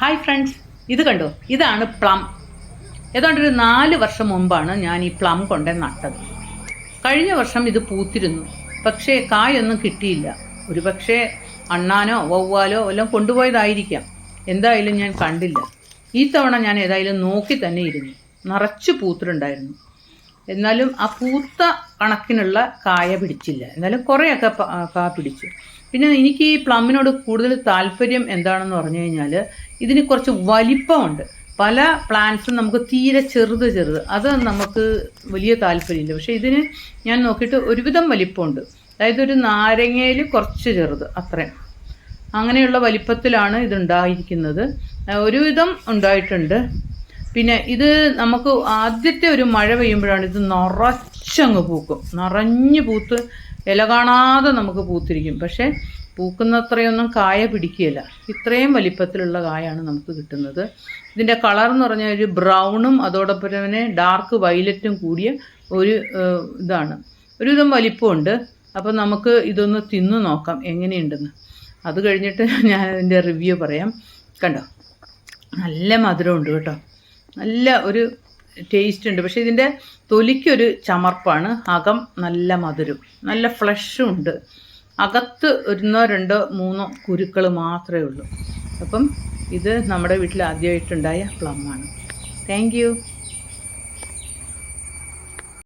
Hi friends ഇത് കണ്ടോ? ഇതാണ് പ്ലം. ഏതാണ്ട് ഒരു നാല് വർഷം മുമ്പാണ് ഞാൻ ഈ പ്ലം കൊണ്ട് നട്ടത്. കഴിഞ്ഞ വർഷം ഇത് പൂത്തിരുന്നു. പക്ഷേ കായൊന്നും കിട്ടിയില്ല. ഒരു പക്ഷേ അണ്ണാനോ വവ്വാലോ എല്ലാം കൊണ്ടുപോയതായിരിക്കാം. എന്തായാലും ഞാൻ കണ്ടില്ല. ഈ തവണ ഞാൻ ഏതായാലും നോക്കി തന്നെ ഇരുന്നു. നിറച്ച് പൂത്തിട്ടുണ്ടായിരുന്നു. എന്നാലും ആ പൂത്ത കണക്കിനുള്ള കായ പിടിച്ചില്ല. എന്നാലും കുറേയൊക്കെ കാ പിടിച്ചു. പിന്നെ എനിക്ക് ഈ പ്ലമ്മിനോട് കൂടുതൽ താല്പര്യം എന്താണെന്ന് പറഞ്ഞു കഴിഞ്ഞാൽ ഇതിന് കുറച്ച് വലിപ്പമുണ്ട്. പല പ്ലാന്റ്സും നമുക്ക് തീരെ ചെറുത് ചെറുത്. അത് നമുക്ക് വലിയ താല്പര്യമില്ല. പക്ഷേ ഇതിന് ഞാൻ നോക്കിയിട്ട് ഒരുവിധം വലിപ്പമുണ്ട്. അതായത് ഒരു നാരങ്ങയിൽ കുറച്ച് ചെറുത് അത്രയും. അങ്ങനെയുള്ള വലിപ്പത്തിലാണ് ഇതുണ്ടായിരിക്കുന്നത് ഒരുവിധം ഉണ്ടായിട്ടുണ്ട്. പിന്നെ ഇത് നമുക്ക് ആദ്യത്തെ ഒരു മഴ പെയ്യുമ്പോഴാണ് ഇത് നിറച്ചങ്ങ് പൂക്കും. നിറഞ്ഞ് പൂത്ത് ഇല കാണാതെ നമുക്ക് പൂത്തിരിക്കും. പക്ഷേ പൂക്കുന്നത്രയൊന്നും കായ പിടിക്കുകയില്ല. ഇത്രയും വലിപ്പത്തിലുള്ള കായാണ് നമുക്ക് കിട്ടുന്നത്. ഇതിന്റെ കളർ എന്ന് പറഞ്ഞാൽ ഒരു ബ്രൗണും അതോടൊപ്പം തന്നെ ഡാർക്ക് വൈലറ്റും കൂടിയ ഒരു ഇതാണ്. ഒരുവിധം വലിപ്പമുണ്ട്. അപ്പോൾ നമുക്ക് ഇതൊന്ന് തിന്നു നോക്കാം എങ്ങനെയുണ്ടെന്ന്. അത് കഴിഞ്ഞിട്ട് ഞാൻ അതിന്റെ റിവ്യൂ പറയാം. കണ്ടോ? നല്ല മധുരമുണ്ട് കേട്ടോ. നല്ല ഒരു ടേസ്റ്റ് ഉണ്ട്. പക്ഷേ ഇതിന്റെ തൊലിക്കൊരു ചമർപ്പാണ്. അകം നല്ല മധുരം നല്ല ഫ്ലഷും ഉണ്ട്. അകത്ത് ഒന്നോ രണ്ടോ മൂന്നോ കുരുക്കൾ മാത്രമേ ഉള്ളൂ. അപ്പം ഇത് നമ്മുടെ വീട്ടിൽ ആദ്യമായിട്ടുണ്ടായ പ്ലമ്മാണ് താങ്ക് യു